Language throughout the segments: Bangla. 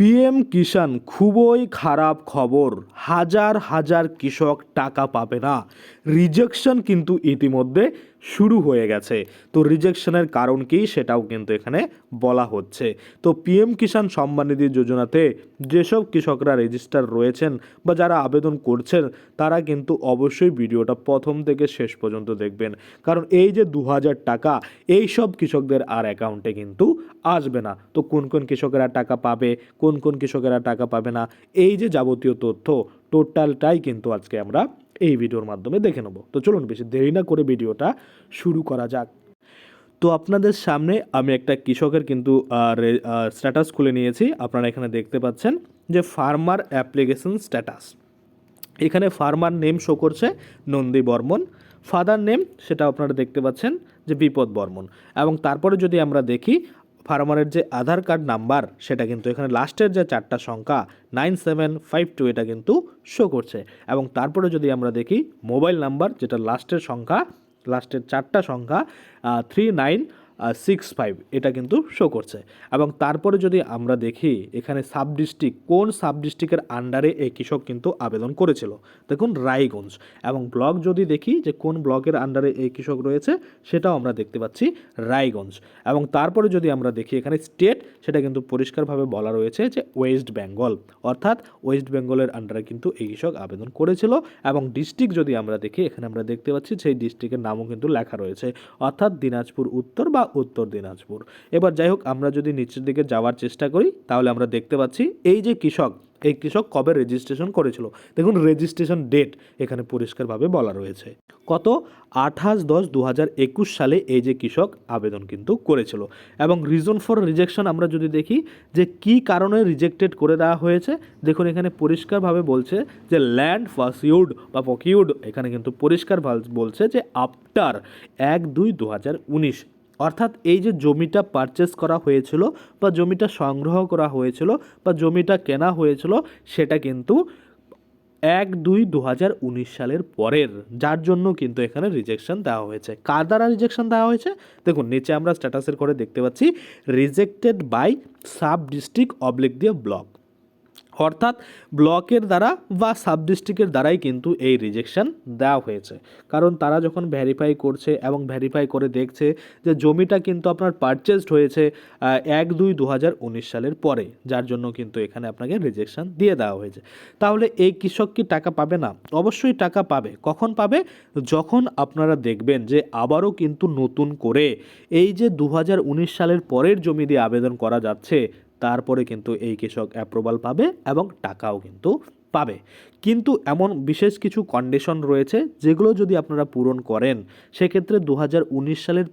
পিএম কিষাণ খুবই খারাপ খবর। হাজার হাজার কৃষক টাকা পাবে না। রিজেকশন কিন্তু ইতিমধ্যে শুরু হয়ে গেছে। তো রিজেকশনের কারণ কি সেটাও কিন্তু এখানে বলা হচ্ছে। তো পিএম কিষাণ সম্মান নিধি যোজনাতে যেসব কৃষকরা রেজিস্টার রয়েছেন বা যারা আবেদন করছেন, তারা কিন্তু অবশ্যই ভিডিওটা প্রথম থেকে শেষ পর্যন্ত দেখবেন। কারণ এই যে দু হাজার টাকা, এই সব কৃষকদের আর অ্যাকাউন্টে কিন্তু আসবে না। তো কোন কোন কৃষকেরা টাকা পাবে, কোন কোন কোন কৃষকেরা টাকা পাবে না, এই যে যাবতীয় তথ্য, টোটালটাই কিন্তু আজকে আমরা এই ভিডিওর মাধ্যমে দেখে নেব। তো চলুন বেশি দেরি না করে ভিডিওটা শুরু করা যাক। তো আপনাদের সামনে আমি একটা কৃষকের কিন্তু স্ট্যাটাস খুলে নিয়েছি। আপনারা এখানে দেখতে পাচ্ছেন যে ফার্মার অ্যাপ্লিকেশন স্ট্যাটাস এখানে ফার্মার নেম শো করছে নন্দী বর্মন। ফাদার নেম সেটা আপনারা দেখতে পাচ্ছেন যে বিপদ বর্মন। এবং তারপরে যদি আমরা দেখি ফার্মারের যে আধার কার্ড নাম্বার, সেটা কিন্তু এখানে লাস্টের যে চারটা সংখ্যা, নাইন সেভেন ফাইভ টু, এটা কিন্তু শো করছে। এবং তারপরে যদি আমরা দেখি, মোবাইল নাম্বার, যেটা লাস্টের সংখ্যা, লাস্টের চারটা সংখ্যা থ্রি নাইন সিক্স ফাইভ এটা কিন্তু শো করছে। এবং তারপরে যদি আমরা দেখি, এখানে সাব ডিস্ট্রিক্ট কোন সাব ডিস্ট্রিক্টের আন্ডারে এই কৃষক কিন্তু আবেদন করেছিল? দেখুন, রায়গঞ্জ। এবং ব্লক যদি দেখি, যে কোন ব্লকের আন্ডারে এই কৃষক রয়েছে, সেটাও আমরা দেখতে পাচ্ছি রায়গঞ্জ। এবং তারপরে যদি আমরা দেখি, এখানে স্টেট সেটা কিন্তু পরিষ্কারভাবে বলা রয়েছে যে ওয়েস্ট বেঙ্গল অর্থাৎ ওয়েস্ট বেঙ্গলের আন্ডারে কিন্তু এই কৃষক আবেদন করেছিল। এবং ডিস্ট্রিক্ট যদি আমরা দেখি, এখানে আমরা দেখতে পাচ্ছি সেই ডিস্ট্রিক্টের নামও কিন্তু লেখা রয়েছে। অর্থাৎ দিনাজপুর উত্তর বা উত্তর দিনাজপুর। এবার যাই হোক, আমরা যদি নিচের দিকে যাওয়ার চেষ্টা করি, তাহলে আমরা দেখতে পাচ্ছি এই যে কৃষক, এই কৃষক কবে রেজিস্ট্রেশন করেছিল? দেখুন রেজিস্ট্রেশন ডেট এখানে পরিষ্কারভাবে বলা রয়েছে। কত? আঠাশ দশ দু একুশ সালে এই যে কৃষক আবেদন কিন্তু করেছিল। এবং রিজন ফর রিজেকশন আমরা যদি দেখি, যে কি কারণে রিজেক্টেড করে দেওয়া হয়েছে, দেখুন এখানে পরিষ্কারভাবে বলছে যে ল্যান্ড ফাসিউড বা পকিউড এখানে কিন্তু পরিষ্কার বলছে যে আফটার এক দুই দু অর্থাৎ এই যে জমিটা পারচেস করা হয়েছিল বা জমিটা সংগ্রহ করা হয়েছিল বা জমিটা কেনা হয়েছিল, সেটা কিন্তু এক দুই দু হাজার উনিশ সালের পরের, যার জন্য কিন্তু এখানে রিজেকশন দেওয়া হয়েছে। কার দ্বারা রিজেকশন দেওয়া হয়েছে? দেখুন, নিচে আমরা স্ট্যাটাসের করে দেখতে পাচ্ছি rejected by sub district oblique দিয়ে ব্লক অর্থাৎ ব্লকের দ্বারা বা সাব ডিস্ট্রিক্টের দ্বারাই কিন্তু এই রিজেকশন দেওয়া হয়েছে। কারণ তারা যখন ভ্যারিফাই করছে এবং ভ্যারিফাই করে দেখছে যে জমিটা কিন্তু আপনার পারচেসড হয়েছে এক দুই দু সালের পরে, যার জন্য কিন্তু এখানে আপনাকে রিজেকশন দিয়ে দেওয়া হয়েছে। তাহলে এই কৃষক কি টাকা পাবে না? অবশ্যই টাকা পাবে। কখন পাবে? যখন আপনারা দেখবেন যে আবারও কিন্তু নতুন করে এই যে দু হাজার উনিশ সালের পরের জমি দিয়ে আবেদন করা যাচ্ছে তারপরে কিন্তু এই কৃষক অ্যাপ্রুভাল পাবে এবং টাকাও কিন্তু পাবে। কিন্তু এমন বিশেষ কিছু কন্ডিশন রয়েছে যেগুলো যদি আপনারা পূরণ করেন, সেক্ষেত্রে দু হাজার উনিশ সালের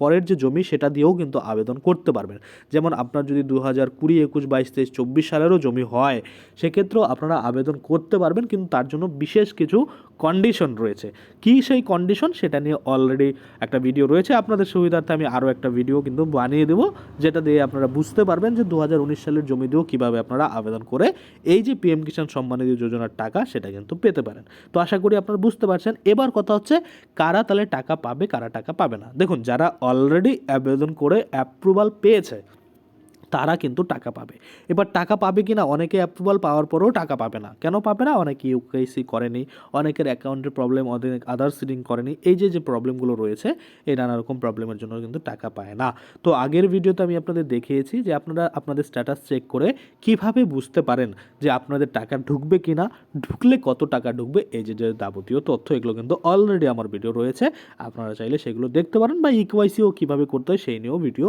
পরের যে জমি সেটা দিয়েও কিন্তু আবেদন করতে পারবেন। যেমন আপনার যদি দু হাজার কুড়ি, একুশ, বাইশ, তেইশ, চব্বিশ সালেরও জমি হয়, সেক্ষেত্রেও আপনারা আবেদন করতে পারবেন, কিন্তু তার জন্য বিশেষ কিছু কন্ডিশন রয়েছে। কি সেই কন্ডিশন সেটা নিয়ে অলরেডি একটা ভিডিও রয়েছে। আপনাদের সুবিধার্থে আমি আরও একটা ভিডিও কিন্তু বানিয়ে দেবো, যেটা দিয়ে আপনারা বুঝতে পারবেন যে দু হাজার উনিশ সালের জমি দিয়েও কীভাবে আপনারা আবেদন করে এই যে পিএম কিষাণ সম্মান নিধি যোজনার টাকা সেটা কিন্তু পেতে পারেন। তো আশা করি আপনারা বুঝতে পারছেন। এবার কথা হচ্ছে, কারা তাহলে টাকা পাবে, কারা টাকা পাবে না? দেখুন, যারা অলরেডি আবেদন করে অ্যাপ্রুভাল পেয়েছে তারা কিন্তু টাকা পাবে। এবার টাকা পাবে কি না অনেকে অ্যাপ্রুভাল পাওয়ার পরেও টাকা পাবে না। কেন পাবে না? অনেকে ইউকেসি করেনি, অনেকের অ্যাকাউন্টের প্রবলেম অনেক আদার সিডিং করেনি। এই যে যে প্রবলেমগুলো রয়েছে, এই নানা রকম প্রবলেমের জন্য কিন্তু টাকা পায় না। তো আগের ভিডিওতে আমি আপনাদের দেখিয়েছি যে আপনারা আপনাদের স্ট্যাটাস চেক করে কীভাবে বুঝতে পারেন যে আপনাদের টাকা ঢুকবে কি না ঢুকলে কত টাকা ঢুকবে, এই যে যে যাবতীয় তথ্য, এগুলো কিন্তু অলরেডি আমার ভিডিও রয়েছে। আপনারা চাইলে সেগুলো দেখতে পারেন বা ইকোয়াইসিও কীভাবে করতে হয়, সেই নিয়েও ভিডিও